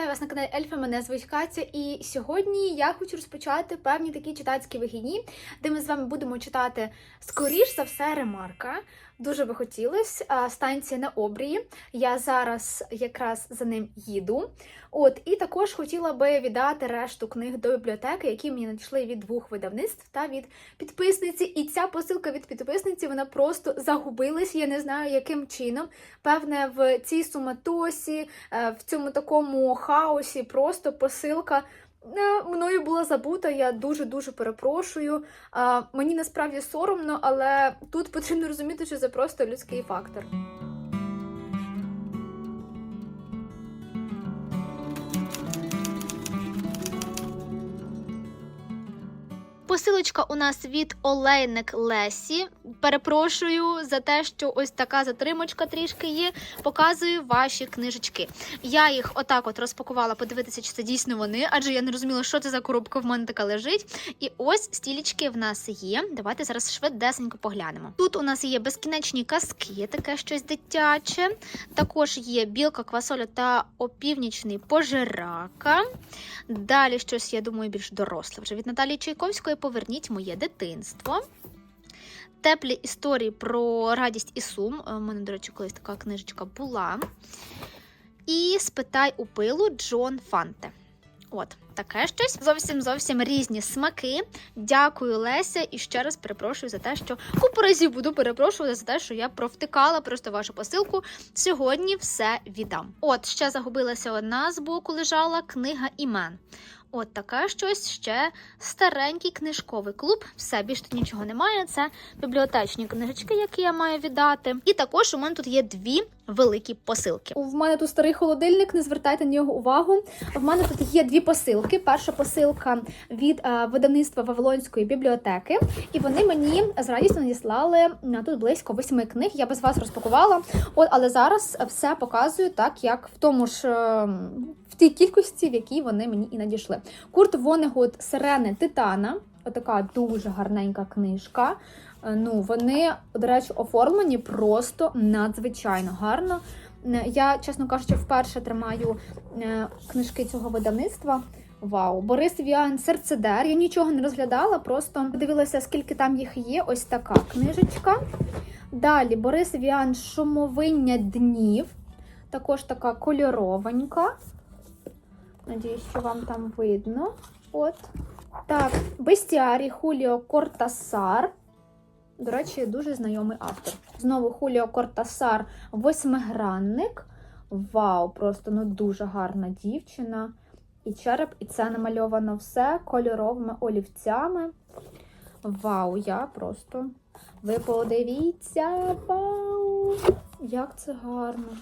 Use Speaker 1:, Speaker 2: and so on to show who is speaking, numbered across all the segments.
Speaker 1: вітаю вас на каналі Ельфа. Мене звуть Катя, і сьогодні я хочу розпочати певні такі читацькі вихідні, де ми з вами будемо читати скоріш за все ремарка. Дуже би хотілося. Станція на обрії. Я зараз якраз за ним їду. От і також хотіла би віддати решту книг до бібліотеки, які мені надійшли від двох видавництв та від підписниці. І ця посилка від підписниці вона просто загубилась. Я не знаю, яким чином. Певне, в цій суматосі, е, в цьому такому хаосі, просто посилка. Е, Мною була забута, я дуже дуже перепрошую. А, мені насправді соромно, але тут потрібно розуміти, що це просто людський фактор. Посилочка у нас від Олейник Лесі. Перепрошую за те, що ось така затримочка трішки є. Показую ваші книжечки. Я їх отак от розпакувала, подивитися, чи це дійсно вони, адже я не розуміла, що це за коробка в мене така лежить. І ось стілічки в нас є. Давайте зараз швидесенько поглянемо. Тут у нас є безкінечні казки, таке щось дитяче. Також є білка, квасоля та опівнічний пожирака. Далі щось, я думаю, більш доросле вже від Наталії Чайковської. Поверніть моє дитинство. Теплі історії про радість і сум. У мене, до речі, колись така книжечка була. І спитай у пилу Джон Фанте. От, таке щось. Зовсім зовсім різні смаки. Дякую, Леся, і ще раз перепрошую за те, що купу разів буду перепрошувати за те, що я провтикала просто вашу посилку. Сьогодні все віддам. От, ще загубилася одна з боку лежала книга імен. От таке щось ще старенький книжковий клуб. Все більше тут нічого немає. Це бібліотечні книжечки, які я маю віддати. І також у мене тут є дві великі посилки. В мене тут старий холодильник, не звертайте на нього увагу. В мене тут є дві посилки. Перша посилка від е, видавництва Вавилонської бібліотеки, і вони мені з радістю надіслали е, тут близько восьми книг. Я без вас розпакувала. От, але зараз все показую так, як в тому ж. е, в тій кількості, в якій вони мені і надійшли. Курт Вонегут Сирени Титана. Отака дуже гарненька книжка. Е, Ну, вони, до речі, оформлені просто надзвичайно гарно. Е, Я, чесно кажучи, вперше тримаю е, книжки цього видавництва. Вау, Борис Віан Серцедер. Я нічого не розглядала, просто дивилася, скільки там їх є. Ось така книжечка. Далі Борис Віан Шумовиння днів. Також така кольорованька. Надіюсь, що вам там видно. От. Так, Бестіарі Хуліо Кортасар. До речі, дуже знайомий автор. Знову Хуліо Кортасар, восьмигранник. Вау, просто ну дуже гарна дівчина. І череп, і це намальовано все кольоровими олівцями. Вау, я просто. Ви подивіться, вау! Як це гарно!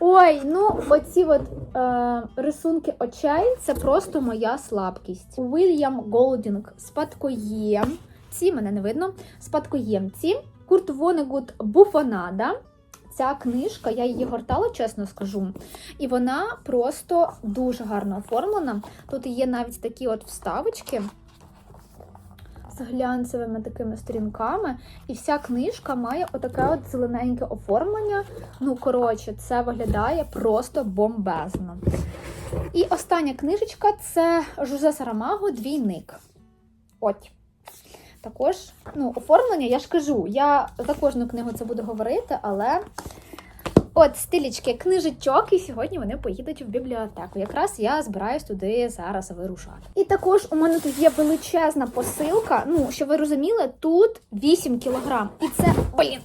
Speaker 1: Ой, ну оці от е, рисунки очей це просто моя слабкість. Уільям Голдінг, спадкоєм. Ці мене не видно. Спадкоємці. Курт Вонегут Буфонада. Ця книжка, я її гортала, чесно скажу. І вона просто дуже гарно оформлена. Тут є навіть такі от вставочки з глянцевими такими сторінками. І вся книжка має отаке от зелененьке оформлення. Ну, коротше, це виглядає просто бомбезно. І остання книжечка це Жузе Сарамаго Двійник. От. Також, ну, оформлення, я ж кажу, я за кожну книгу це буду говорити, але от стилічки книжечок, і сьогодні вони поїдуть в бібліотеку. Якраз я збираюсь туди зараз вирушати. І також у мене тут є величезна посилка. Ну, що ви розуміли, тут 8 кілограм. І це, блін,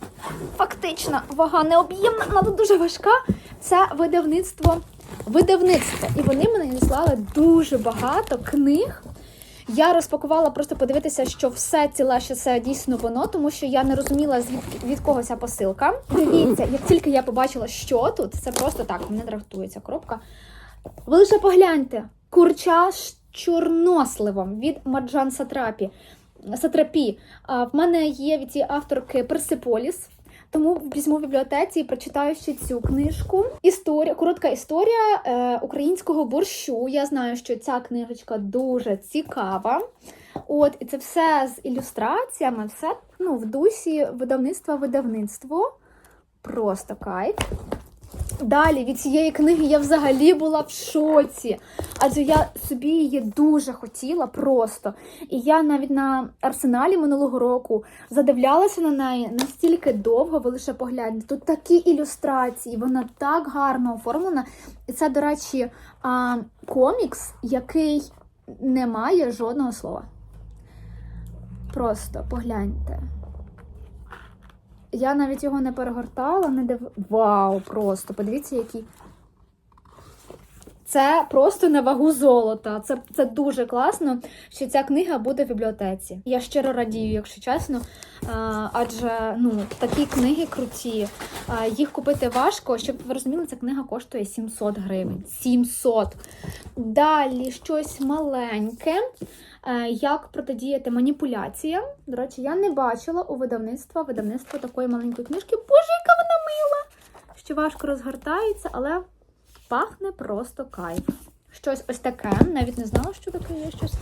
Speaker 1: фактично вага необ'ємна, тут дуже важка. Це видавництво. Видавництво. І вони мене надіслали дуже багато книг. Я розпакувала просто подивитися, що все ціле, що це дійсно воно, тому що я не розуміла, звідки від кого ця посилка. Дивіться, як тільки я побачила, що тут, це просто так, мене дратується коробка. Ви лише погляньте: курча з чорносливом від Марджан Сатрапі. Сатрапі. В мене є від цієї авторки Персиполіс. Тому візьму в бібліотеці і прочитаю ще цю книжку. Історія, коротка історія е, українського борщу. Я знаю, що ця книжечка дуже цікава. От, і це все з ілюстраціями, все ну, в дусі видавництва видавництво. Просто кайф. Далі від цієї книги я взагалі була в шоці. Адже я собі її дуже хотіла просто. І я навіть на арсеналі минулого року задивлялася на неї настільки довго, ви лише погляньте. Тут такі ілюстрації, вона так гарно оформлена. І це, до речі, комікс, який не має жодного слова. Просто погляньте. Я навіть його не перегортала, не див... Вау, просто подивіться, який. Це просто на вагу золота. Це, це дуже класно, що ця книга буде в бібліотеці. Я щиро радію, якщо чесно. Адже ну, такі книги круті. Їх купити важко. Щоб ви розуміли, ця книга коштує 700 гривень. 700. Далі щось маленьке. Е, Як протидіяти маніпуляціям? До речі, я не бачила у видавництва видавництва такої маленької книжки. Боже, яка вона мила! Що важко розгортається, але пахне просто кайф. Щось ось таке, навіть не знала, що таке є щось.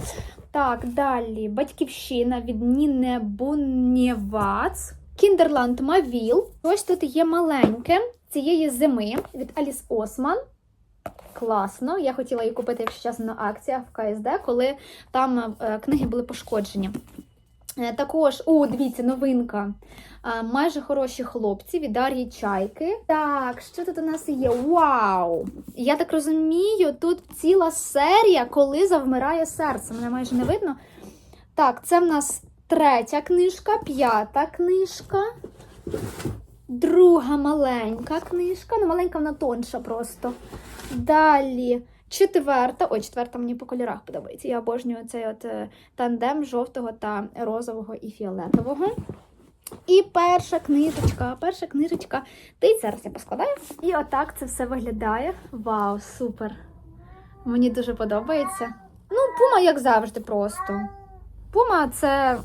Speaker 1: Так, далі. Батьківщина від Ніни Бунєвац. Кіндерланд Мавіл. Ось тут є маленьке цієї зими від Аліс Осман. Класно. Я хотіла її купити, якщо чесно, на акціях в КСД, коли там е, книги були пошкоджені. Е, Також, о, дивіться, новинка. Майже хороші хлопці від Дар'ї Чайки. Так, що тут у нас є? Вау! Я так розумію, тут ціла серія, коли завмирає серце. Мене майже не видно. Так, це в нас третя книжка, п'ята книжка. Друга маленька книжка. Ну, маленька вона тонша просто. Далі четверта. Ой, четверта мені по кольорах подобається. Я обожнюю цей от е, тандем жовтого та розового і фіолетового. І перша книжечка, перша книжечка. Ти зараз я поскладаю. І отак це все виглядає. Вау, супер! Мені дуже подобається. Ну, пума, як завжди, просто. Пума це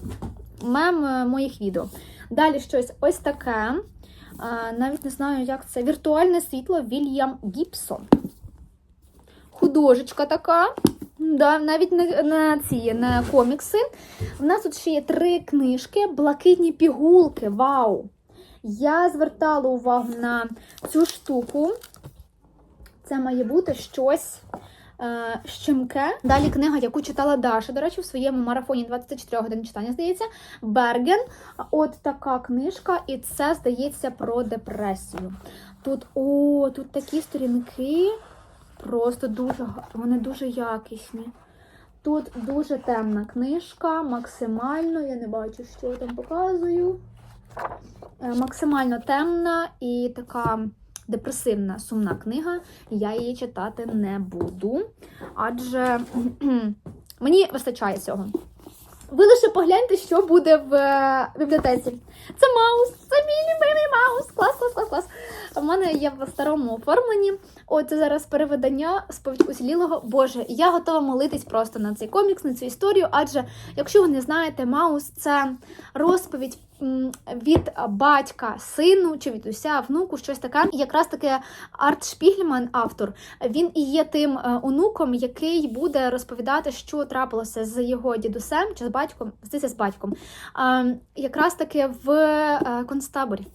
Speaker 1: мем е, моїх відео. Далі щось ось таке. Навіть не знаю, як це. Віртуальне світло Вільям Гібсон. Художечка така. Да, навіть не на ці на комікси. У нас тут ще є три книжки, блакитні пігулки. Вау! Я звертала увагу на цю штуку. Це має бути щось е, щемке. Далі книга, яку читала Даша, до речі, в своєму марафоні 24 годин читання, здається, Берген. От така книжка, і це, здається, про депресію. Тут, о, тут такі сторінки. Просто дуже вони дуже якісні. Тут дуже темна книжка, максимально, я не бачу, що я там показую. Е, Максимально темна і така депресивна, сумна книга. Я її читати не буду, адже мені вистачає цього. Ви лише погляньте, що буде в е, бібліотеці. Це Маус, це мій любимий Маус. Клас, клас, клас, клас. У мене є в старому оформленні. От це зараз переведення сповідь уцілілого. Боже, я готова молитись просто на цей комікс, на цю історію. Адже, якщо ви не знаєте, Маус це розповідь від батька сину чи від уся внуку, щось таке. І якраз таки Арт Шпігельман, автор, він і є тим е, онуком, який буде розповідати, що трапилося з його дідусем чи з батьком, здається, з батьком, якраз таки в е, концтаборі.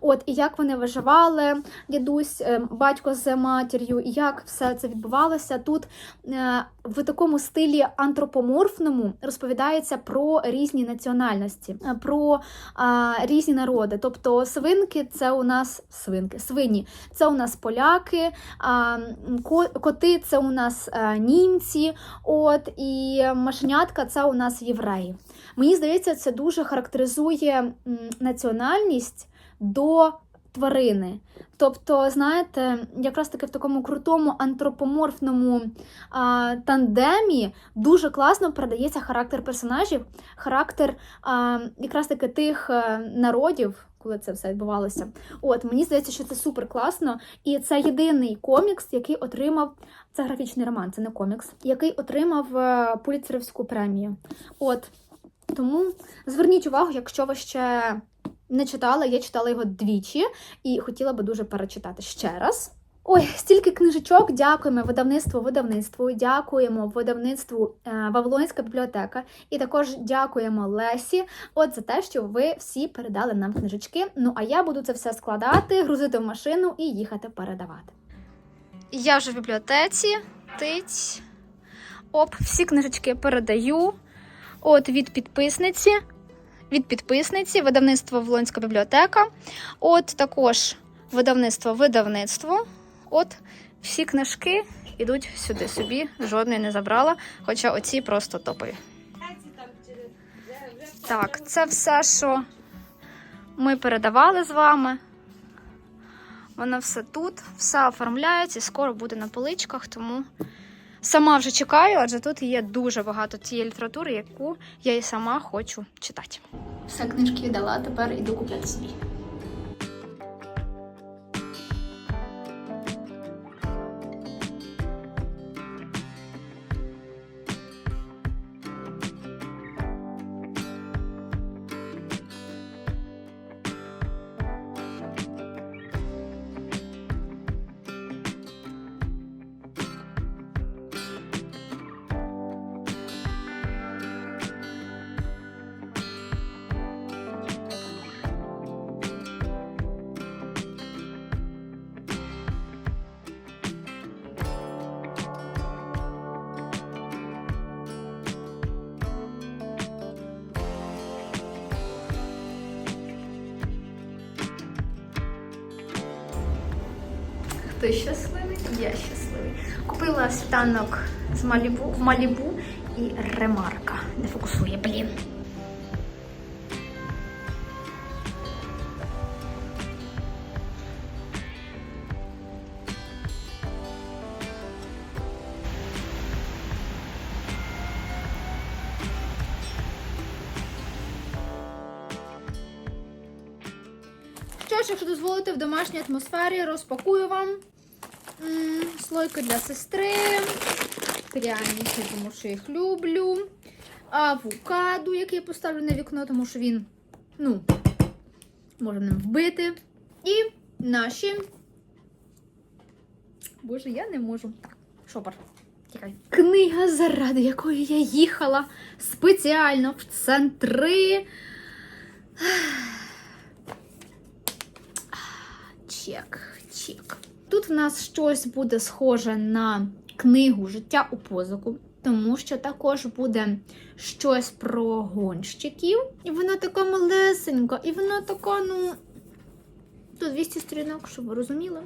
Speaker 1: От і як вони виживали, дідусь, е, батько з матір'ю, і як все це відбувалося тут е, в такому стилі антропоморфному розповідається про різні національності, е, про різні народи. Тобто свинки це у нас свинки, свині це у нас поляки, коти це у нас е, німці, от і машенятка це у нас євреї. Мені здається, це дуже характеризує національність до тварини. Тобто, знаєте, якраз таки в такому крутому антропоморфному а, тандемі дуже класно передається характер персонажів, характер а, якраз таки тих е, народів. Коли це все відбувалося, от мені здається, що це супер класно, і це єдиний комікс, який отримав це графічний роман, це не комікс, який отримав е, Пуліцерівську премію. От тому зверніть увагу, якщо ви ще не читали, я читала його двічі і хотіла би дуже перечитати ще раз. Ой, стільки книжечок. Дякуємо видавництву видавництву. Дякуємо видавництву е, Вавилонська бібліотека. І також дякуємо Лесі. От за те, що ви всі передали нам книжечки. Ну а я буду це все складати, грузити в машину і їхати передавати. Я вже в бібліотеці. Тить. Оп, всі книжечки передаю. От від підписниці. Від підписниці, видавництво Волонська бібліотека. От також видавництво видавництво. От всі книжки йдуть сюди собі, жодної не забрала, хоча оці просто топові. Так, це все, що ми передавали з вами. Воно все тут, все оформляється скоро буде на поличках, тому сама вже чекаю, адже тут є дуже багато цієї літератури, яку я і сама хочу читати. Все, книжки віддала, тепер іду купляти собі. Хто щасливий? Я щасливий. Купила світанок з Малібу в Малібу і ремарка. Не фокусує, блін. Що ж, якщо дозволите в домашній атмосфері, розпакую вам м, слойки для сестри, пряники, тому що їх люблю. Авокадо, який я поставлю на вікно, тому що він, ну, може ним вбити. І наші. Боже, я не можу. Так, шопер. Тікай. Книга, заради якої я їхала спеціально в центри. Чек. Тут в нас щось буде схоже на книгу Життя у позику, тому що також буде щось про гонщиків. І вона така малесенька, і вона така, ну. Тут 200 сторінок, щоб ви розуміли.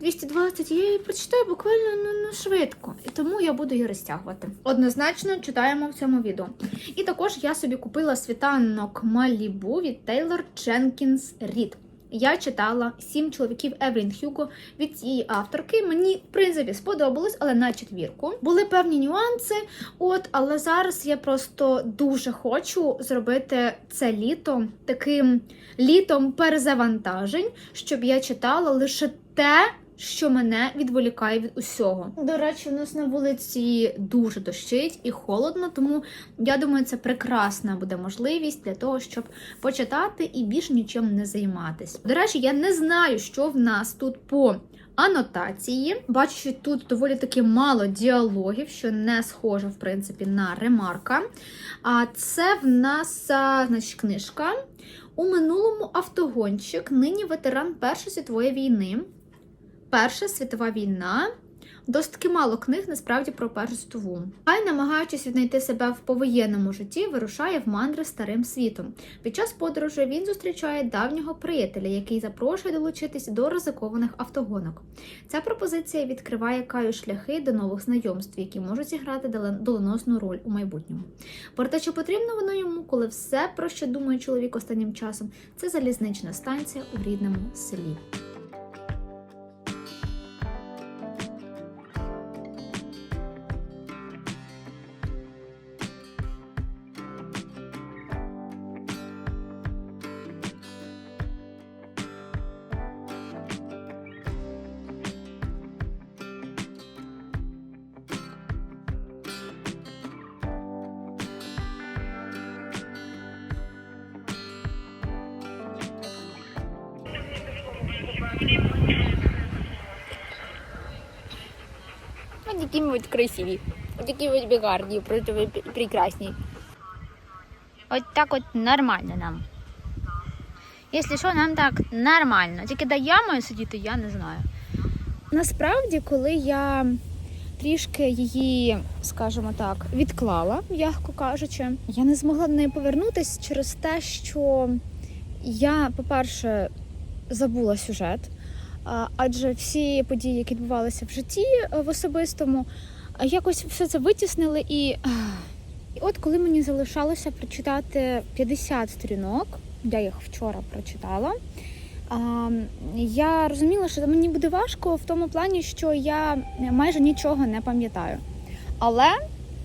Speaker 1: 220, я її прочитаю буквально ну, ну, швидко, і тому я буду її розтягувати. Однозначно читаємо в цьому відео. І також я собі купила світанок Малібу від Тейлор Дженкінс Рід. Я читала сім чоловіків Евелін Хюго від цієї авторки. Мені, в принципі, сподобалось, але на четвірку. Були певні нюанси. От, але зараз я просто дуже хочу зробити це літо таким літом перезавантажень, щоб я читала лише те. Що мене відволікає від усього. До речі, у нас на вулиці дуже дощить і холодно, тому я думаю, це прекрасна буде можливість для того, щоб почитати і більш нічим не займатися. До речі, я не знаю, що в нас тут по анотації. Бачу, що тут доволі таки мало діалогів, що не схоже, в принципі, на ремарка. А це в нас а, значить, книжка. У минулому автогонщик, нині ветеран Першої світової війни. Перша світова війна. Досить мало книг насправді про Першу світову. Хай, намагаючись віднайти себе в повоєнному житті, вирушає в мандри старим світом. Під час подорожі він зустрічає давнього приятеля, який запрошує долучитись до ризикованих автогонок. Ця пропозиція відкриває каю шляхи до нових знайомств, які можуть зіграти доленосну роль у майбутньому. Проте, чи потрібно воно йому, коли все, про що думає чоловік останнім часом, це залізнична станція у рідному селі. От красиві. От такі от гарні, просто прекрасні. От так от нормально нам. Якщо що, нам так нормально. Тільки де я маю сидіти, я не знаю. Насправді, коли я трішки її, скажімо так, відклала, м'яко кажучи, я не змогла до неї повернутися через те, що я, по-перше, забула сюжет. Адже всі події, які відбувалися в житті е, в особистому, якось все це витіснили і. І от коли мені залишалося прочитати 50 сторінок, я їх вчора прочитала. Я розуміла, що мені буде важко в тому плані, що я майже нічого не пам'ятаю. Але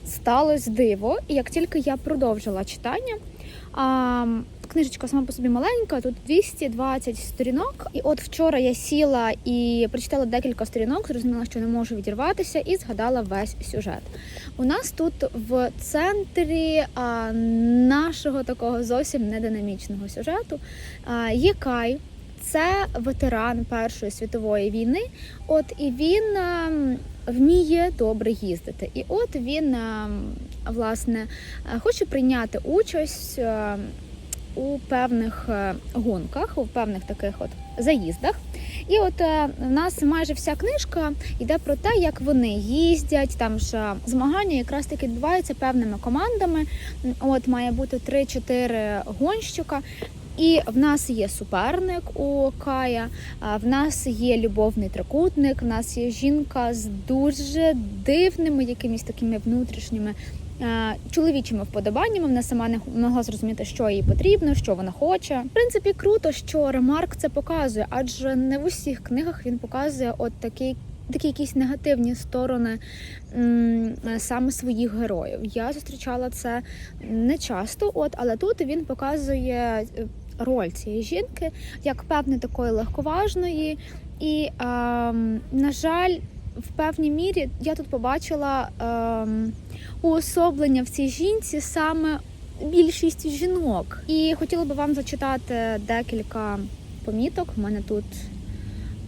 Speaker 1: сталося диво, і як тільки я продовжила читання, книжечка сама по собі маленька, тут 220 сторінок. І от вчора я сіла і прочитала декілька сторінок, зрозуміла, що не можу відірватися, і згадала весь сюжет. У нас тут в центрі а, нашого такого зовсім нединамічного сюжету а, є Кай. Це ветеран Першої світової війни. От і він ем, вміє добре їздити. І от він ем, власне хоче прийняти участь е, у певних е, гонках, у певних таких от заїздах. І от е, в нас майже вся книжка йде про те, як вони їздять. Там ж е, змагання якраз таки відбуваються певними командами. От має бути 3-4 гонщика. І в нас є суперник у Кая, в нас є любовний трикутник, в нас є жінка з дуже дивними якимись такими внутрішніми чоловічими вподобаннями. Вона сама не могла зрозуміти, що їй потрібно, що вона хоче. В принципі, круто, що Ремарк це показує, адже не в усіх книгах він показує от такий. Такі якісь негативні сторони саме своїх героїв. Я зустрічала це не часто, от але тут він показує е, роль цієї жінки як певне такої легковажної, і ем, на жаль, в певній мірі я тут побачила ем, уособлення в цій жінці саме більшість жінок. І хотіла би вам зачитати декілька поміток. У мене тут.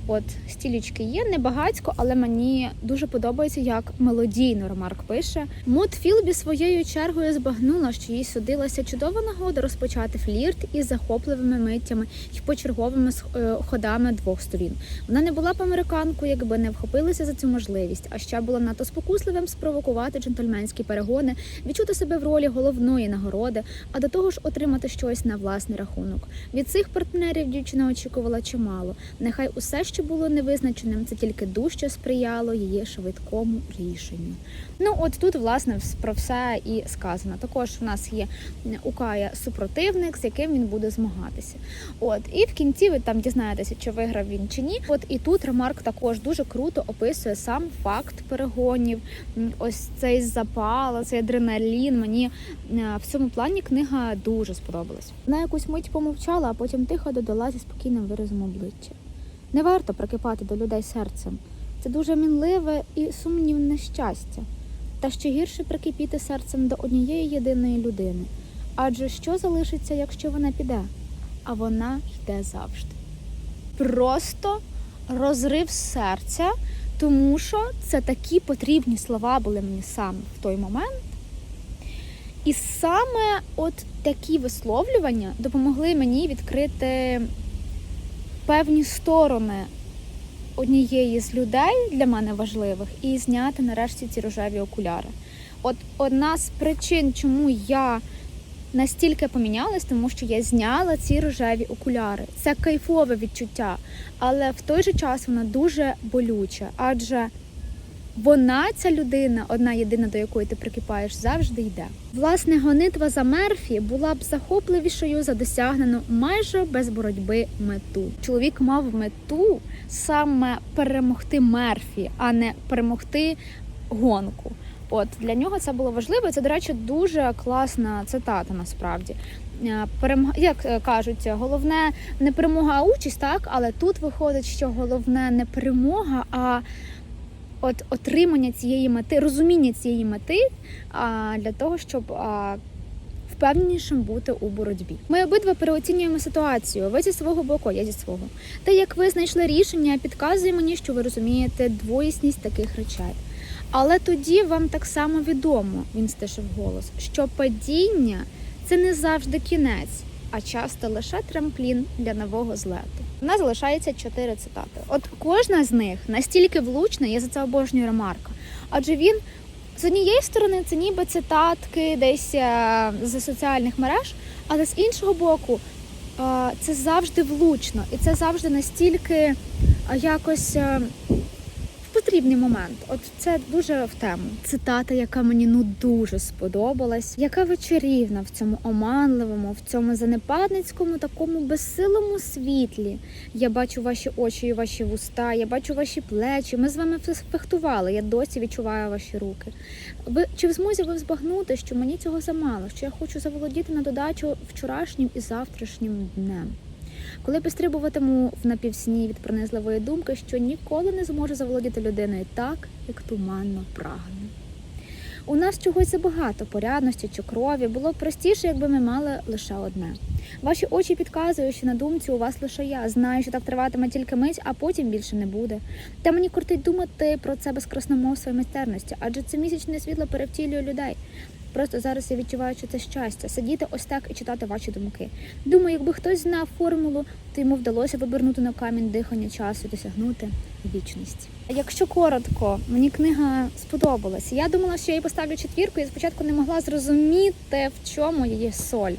Speaker 1: От стілічки є небагацько, але мені дуже подобається, як мелодійно Ремарк пише. Мод Філбі своєю чергою збагнула, що їй судилася чудова нагода розпочати флірт із захопливими миттями і почерговими е, ходами двох сторін. Вона не була б американкою, якби не вхопилася за цю можливість, а ще була надто спокусливим спровокувати джентльменські перегони, відчути себе в ролі головної нагороди, а до того ж отримати щось на власний рахунок. Від цих партнерів дівчина очікувала чимало. Нехай усе, що було невизначеним, це тільки дужче сприяло її швидкому рішенню. Ну от тут власне про все і сказано. Також в нас є у Кая супротивник, з яким він буде змагатися. От і в кінці ви там дізнаєтеся, чи виграв він чи ні. От і тут Ремарк також дуже круто описує сам факт перегонів. Ось цей запал, цей адреналін. Мені е, в цьому плані книга дуже сподобалась. На якусь мить помовчала, а потім тихо додала зі спокійним виразом обличчя. Не варто прикипати до людей серцем. Це дуже мінливе і сумнівне щастя. Та ще гірше прикипіти серцем до однієї єдиної людини. Адже що залишиться, якщо вона піде? А вона йде завжди. Просто розрив серця, тому що це такі потрібні слова були мені саме в той момент. І саме от такі висловлювання допомогли мені відкрити певні сторони однієї з людей для мене важливих і зняти нарешті ці рожеві окуляри. От одна з причин, чому я настільки помінялась, тому що я зняла ці рожеві окуляри. Це кайфове відчуття, але в той же час вона дуже болюча, адже вона, ця людина, одна єдина, до якої ти прикипаєш, завжди йде. Власне, гонитва за Мерфі була б захопливішою за досягнену майже без боротьби мету. Чоловік мав мету саме перемогти Мерфі, а не перемогти гонку. От для нього це було важливо. Це, до речі, дуже класна цитата. Насправді Е, перемога, як е, кажуть, головне не перемога, а участь, так але тут виходить, що головне не перемога, а от отримання цієї мети, розуміння цієї мети а, для того, щоб а, впевненішим бути у боротьбі. Ми обидва переоцінюємо ситуацію. Ви зі свого боку, я зі свого. Те, як ви знайшли рішення, підказує мені, що ви розумієте двоїсність таких речей. Але тоді вам так само відомо, він стишив голос, що падіння це не завжди кінець, а часто лише трамплін для нового злету. У нас залишається чотири цитати. От кожна з них настільки влучна, я за це обожнюю ремарка. Адже він з однієї сторони це ніби цитатки десь е, з соціальних мереж, але з іншого боку, е, це завжди влучно, і це завжди настільки е, якось. Потрібний момент, от це дуже в тему. Цитата, яка мені ну дуже сподобалась, яка ви чарівна в цьому оманливому, в цьому занепадницькому, такому безсилому світлі. Я бачу ваші очі і ваші вуста, я бачу ваші плечі. Ми з вами фехтували. Я досі відчуваю ваші руки. Ви чи в змозі ви збагнути, що мені цього замало? Що я хочу заволодіти на додачу вчорашнім і завтрашнім днем? Коли пострибуватиму в напівсні від пронизливої думки, що ніколи не зможу заволодіти людиною так, як туманно прагну. У нас чогось забагато порядності чи крові. Було б простіше, якби ми мали лише одне. Ваші очі підказують, що на думці у вас лише я. Знаю, що так триватиме тільки мить, а потім більше не буде. Та мені кортить думати про це без красномовства і майстерності, адже це місячне світло перевтілює людей. Просто зараз я відчуваю, що це щастя сидіти ось так і читати ваші думки. Думаю, якби хтось знав формулу, то йому вдалося б обернути на камінь дихання часу досягнути вічність. Якщо коротко, мені книга сподобалася. Я думала, що я їй поставлю четвірку, і спочатку не могла зрозуміти, в чому її соль.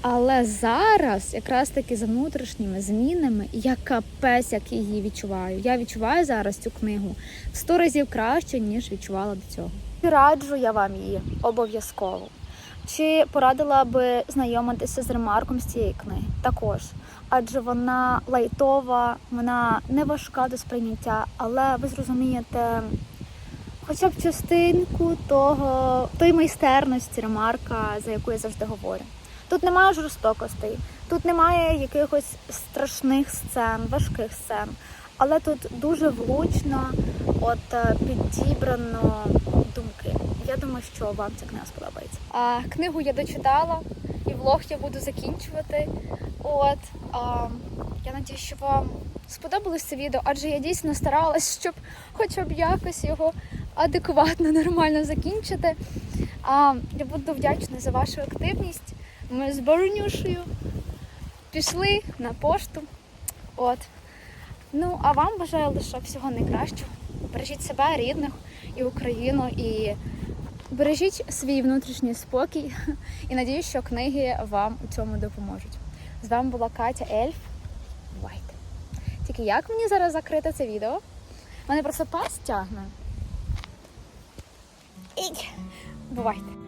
Speaker 1: Але зараз, якраз таки за внутрішніми змінами, я капець, як її відчуваю. Я відчуваю зараз цю книгу в сто разів краще, ніж відчувала до цього. Раджу я вам її обов'язково. Чи порадила би знайомитися з ремарком з цієї книги? Також. Адже вона лайтова, вона не важка до сприйняття, але ви зрозумієте хоча б частинку того, тої майстерності ремарка, за яку я завжди говорю. Тут немає жорстокостей, тут немає якихось страшних сцен, важких сцен, але тут дуже влучно от е, підібрано думки. Я думаю, що вам ця книга сподобається. А, книгу я дочитала, і влог я буду закінчувати. От а, я надію, що вам сподобалось це відео, адже я дійсно старалась, щоб хоча б якось його адекватно, нормально закінчити. А, я буду вдячна за вашу активність. Ми з Барунюшею пішли на пошту. От. Ну, а вам бажаю лише всього найкращого. Бережіть себе, рідних і Україну, і бережіть свій внутрішній спокій. І надію, що книги вам у цьому допоможуть. З вами була Катя Ельф. Бувайте. Тільки як мені зараз закрити це відео? Мене просто пас тягне. Бувайте.